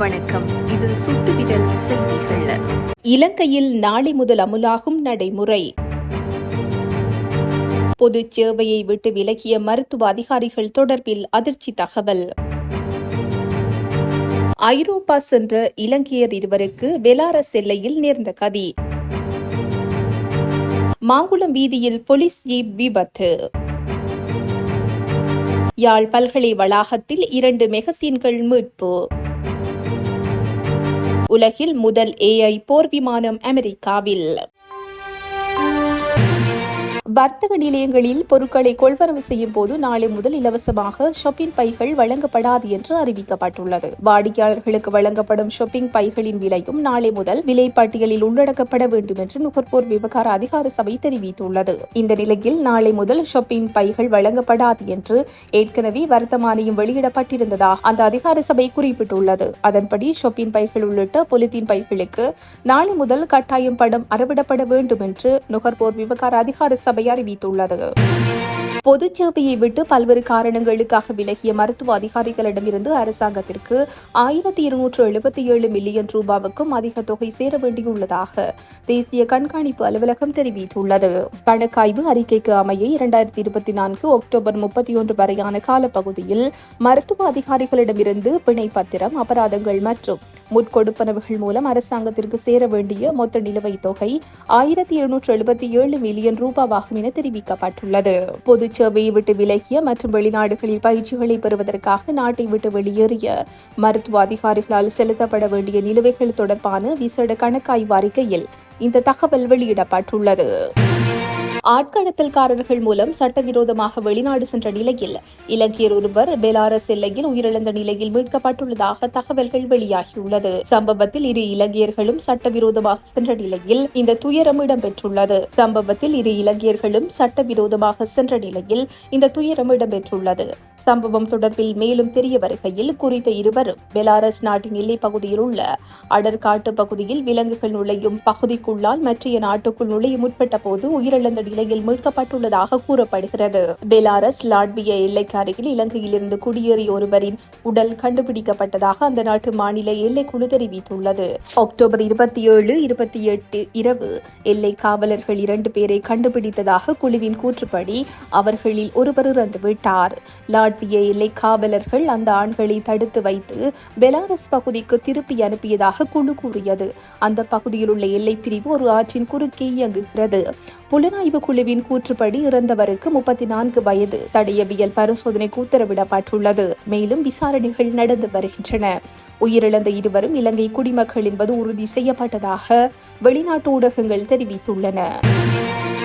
வணக்கம். இது சுட்டுவிரல் செய்திகள். இலங்கையில் நாளை முதல் அமுலாகும் நடைமுறை. பொதுச் சேவையை விட்டு விலகிய மருத்துவ அதிகாரிகள் தொடர்பில் அதிர்ச்சி தகவல். ஐரோப்பா சென்ற இலங்கையர் இருவருக்கு பெலாரஸ் எல்லையில் நேர்ந்த கதி. மாங்குளம் வீதியில் போலீஸ் ஜீப் விபத்து. யாழ் பல்கலை வளாகத்தில் இரண்டு மெகசீன்கள் மீட்பு. உலகில் முதல் ஏஐ போர் விமானம் அமெரிக்காவில். வர்த்தக நிலையங்களில் பொருட்களை கொள்வரவு செய்யும் போது நாளை முதல் இலவசமாக ஷாப்பிங் பைகள் வழங்கப்படாது என்று அறிவிக்கப்பட்டுள்ளது. வாடிக்கையாளர்களுக்கு வழங்கப்படும் ஷாப்பிங் பைகளின் விலையும் நாளை முதல் விலை பட்டியலில் உள்ளடக்கப்பட வேண்டும் என்று நுகர்வோர் விவகார அதிகார சபை தெரிவித்துள்ளது. இந்த நிலையில் நாளை முதல் ஷாப்பிங் பைகள் வழங்கப்படாது என்று ஏற்கனவே வர்த்தமானியம் வெளியிடப்பட்டிருந்ததாக அந்த அதிகார சபை குறிப்பிட்டுள்ளது. அதன்படி ஷாப்பிங் பைகள் உள்ளிட்ட பொலித்தீன் பைகளுக்கு நாளை முதல் கட்டாயம் படம் அறவிடப்பட வேண்டும் என்று நுகர்வோர் விவகார அதிகார சபை சபை அறிவித்துள்ளது பொதுச் சேவையை விட்டு பல்வேறு காரணங்களுக்காக விலகிய மருத்துவ அதிகாரிகளிடமிருந்து அரசாங்கத்திற்கு ஆயிரத்தி இருநூற்று எழுபத்தி ஏழு மில்லியன் ரூபாவுக்கும் அதிக தொகை சேர வேண்டியுள்ளதாக தேசிய கண்காணிப்பு அலுவலகம் தெரிவித்துள்ளது. கணக்காய்வு அறிக்கைக்கு அமைய இரண்டாயிரத்தி இருபத்தி நான்கு அக்டோபர் முப்பத்தி ஒன்று வரையான காலப்பகுதியில் மருத்துவ அதிகாரிகளிடமிருந்து பிணை பத்திரம் அபராதங்கள் மற்றும் முற்கொடுப்பனவுகள் மூலம் அரசாங்கத்திற்கு சேர வேண்டிய மொத்த நிலுவைத் தொகை ஆயிரத்தி இருநூற்று எழுபத்தி ஏழு மில்லியன் ரூபாவாகும் என தெரிவிக்கப்பட்டுள்ளது. பொதுச் சேவையை விட்டு விலகிய மற்றும் வெளிநாடுகளில் பயிற்சிகளை பெறுவதற்காக நாட்டை விட்டு வெளியேறிய மருத்துவ அதிகாரிகளால் செலுத்தப்பட வேண்டிய நிலுவைகள் தொடர்பான விசேட கணக்காய்வு அறிக்கையில் இந்த தகவல் வெளியிடப்பட்டுள்ளது. ஆட்கடத்தல்காரர்கள் மூலம் சட்டவிரோதமாக வெளிநாடு சென்ற நிலையில் இலங்கையர் ஒருவர் பெலாரஸ் எல்லையில் உயிரிழந்த நிலையில் மீட்கப்பட்டுள்ளதாக தகவல்கள் வெளியாகியுள்ளது. சம்பவத்தில் இரு இலங்கையர்களும் சட்டவிரோதமாக சென்ற நிலையில் இந்த துயரம் இடம்பெற்றுள்ளது. சம்பவத்தில் இரு இலங்கையர்களும் சட்டவிரோதமாக சென்ற நிலையில் இந்த துயரம் இடம்பெற்றுள்ளது. சம்பவம் தொடர்பில் மேலும் தெரிய வருகையில் குறித்த இருவரும் பெலாரஸ் நாட்டின் எல்லைப் பகுதியில் உள்ள அடர்காட்டு பகுதியில் விலங்குகள் நுழையும் பகுதிக்குள்ளால் மற்றைய நாட்டுக்குள் நுழைய முற்பட்ட போது உயிரிழந்த நிலையில் மீட்கப்பட்டுள்ளதாக கூறப்படுகிறது. பெலாரஸ் லாட்விய எல்லைக்கு அருகில் இலங்கையிலிருந்து குடியேறிய ஒருவரின் உடல் கண்டுபிடிக்கப்பட்டதாக அந்த நாட்டு மாநில எல்லைக்குழு தெரிவித்துள்ளது. அக்டோபர் இருபத்தி ஏழு இருபத்தி எட்டு இரவு எல்லை காவலர்கள் இரண்டு பேரை கண்டுபிடித்ததாக குழுவின் கூற்றுப்படி அவர்களில் ஒருவர் இறந்துவிட்டார். லாட்விய எல்லை காவலர்கள் அந்த ஆண்களை தடுத்து வைத்து பெலாரஸ் பகுதிக்கு திருப்பி அனுப்பியதாக குழு கூறியது. அந்த பகுதியில் உள்ள எல்லை பிரிவு ஒரு ஆற்றின் குறுக்கே இயங்குகிறது. புலனாய்வு குழுவின் கூற்றுப்படி இறந்தவருக்கு முப்பத்தி நான்கு வயது. தடையவியல் பரிசோதனைக்கு உத்தரவிடப்பட்டுள்ளது. மேலும் விசாரணைகள் நடந்து வருகின்றன. உயிரிழந்த இருவரும் இலங்கை குடிமக்கள் என்பது உறுதி செய்யப்பட்டதாக வெளிநாட்டு ஊடகங்கள் தெரிவித்துள்ளன.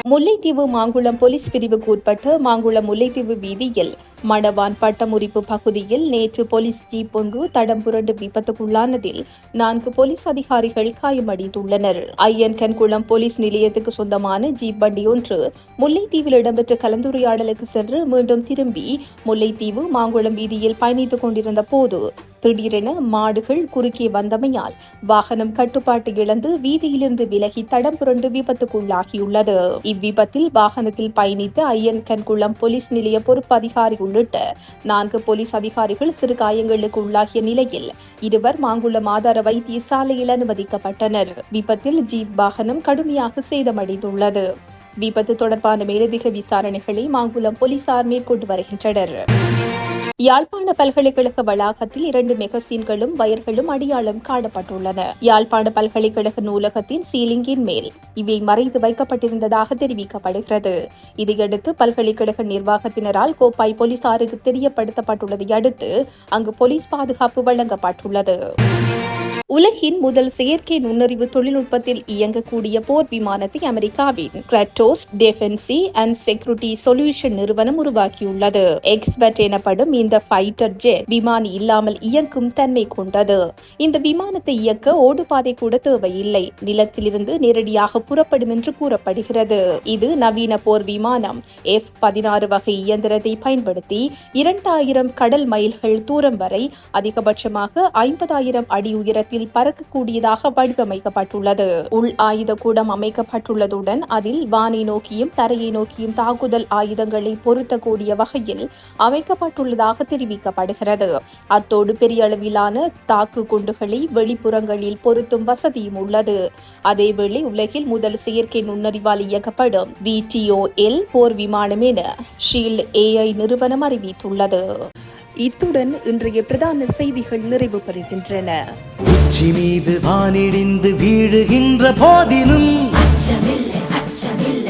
முல்லைத்தீவு மாங்குளம் போலீஸ் பிரிவுக்கு உட்பட்டு மாங்குளம் முல்லைத்தீவு வீதியில் மணவான் பட்டமுறிப்பு பகுதியில் நேற்று போலீஸ் ஜீப் ஒன்று தடம் புரண்டு விபத்துக்குள்ளானதில் நான்கு போலீஸ் அதிகாரிகள் காயமடைந்துள்ளனர். ஐயன்கன்குளம் போலீஸ் நிலையத்துக்கு சொந்தமான ஜீப் வண்டி ஒன்று முல்லைத்தீவில் இடம்பெற்ற கலந்துரையாடலுக்கு சென்று மீண்டும் திரும்பி முல்லைத்தீவு மாங்குளம் வீதியில் பயணித்துக் கொண்டிருந்த போது திடீரென மாடுகள் குறுக்கே வந்தமையால் வாகனம் கட்டுப்பாட்டு இழந்து வீதியிலிருந்து விலகி தடம் புரண்டு விபத்துக்குள்ளாகியுள்ளது. இவ்விபத்தில் வாகனத்தில் பயணித்த ஐயன் கன்குளம் போலீஸ் நிலைய பொறுப்பு அதிகாரி உள்ளிட்ட நான்கு போலீஸ் அதிகாரிகள் சிறு காயங்களுக்கு உள்ளாகிய நிலையில் இருவர் மாங்குளம் ஆதார வைத்தியசாலையில் அனுமதிக்கப்பட்டனர். விபத்தில் ஜீப் வாகனம் கடுமையாக சேதமடைந்துள்ளது. விபத்து தொடர்பான மேலதிக விசாரணைகளை மாங்குளம் போலீசார் மேற்கொண்டு வருகின்றனர். யாழ்ப்பாண பல்கலைக்கழக வளாகத்தில் இரண்டு மெகசீன்களும் வயர்களும் அடையாளம் காணப்பட்டுள்ளன. யாழ்ப்பாண பல்கலைக்கழக நூலகத்தின் சீலிங்கின் மேல் இவை மறைத்து வைக்கப்பட்டிருந்ததாக தெரிவிக்கப்படுகிறது. இதையடுத்து பல்கலைக்கழக நிர்வாகத்தினரால் கோப்பாய் போலீசாருக்கு தெரியப்படுத்தப்பட்டுள்ளதை அடுத்து அங்கு போலீஸ் பாதுகாப்பு வழங்கப்பட்டுள்ளது. உலகின் முதல் செயற்கை நுண்ணறிவு தொழில்நுட்பத்தில் இயங்கக்கூடிய போர் விமானத்தை அமெரிக்காவின் Kratos defense and security solution நிறுவனம் உருவாக்கியுள்ளது. எக்ஸ்பர்ட் எனப்படும் இந்த ஃபைட்டர் ஜெட் விமானி இல்லாமல் இயங்கும் தன்மை கொண்டது. இந்த விமானத்தை இயக்க ஓடுபாதை கூட தேவையில்லை. நிலத்திலிருந்து நேரடியாக புறப்படும் என்று கூறப்படுகிறது. இது நவீன போர் விமானம். எஃப் பதினாறு வகை இயந்திரத்தை பயன்படுத்தி இரண்டாயிரம் கடல் மைல்கள் தூரம் வரை அதிகபட்சமாக ஐம்பதாயிரம் அடி உயர உயரத்தில் பறக்கக்கூடியதாக வடிவமைக்கப்பட்டுள்ளது. உள் ஆயுத கூடம் அமைக்கப்பட்டுள்ளதுடன் அதில் வானை நோக்கியும் தரையை நோக்கியும் தாக்குதல் ஆயுதங்களை பொருத்தக்கூடிய வகையில் அமைக்கப்பட்டுள்ளதாக தெரிவிக்கப்படுகிறது. அத்தோடு பெரிய அளவிலான தாக்கு குண்டுகளை வெளிப்புறங்களில் பொருத்தும் வசதியும் உள்ளது. அதேவேளை உலகில் முதல் செயற்கை நுண்ணறிவால் இயக்கப்படும் விடிஓஎல் போர் விமானம் என ஷீல்ட் ஏஐ நிறுவனம் அறிவித்துள்ளது. இத்துடன் இன்றைய பிரதான செய்திகள் நிறைவு பெறுகின்றன. உச்சி மீது வானிடிந்து வீழுகின்ற போதிலும் அச்சமில்லை அச்சமில்லை.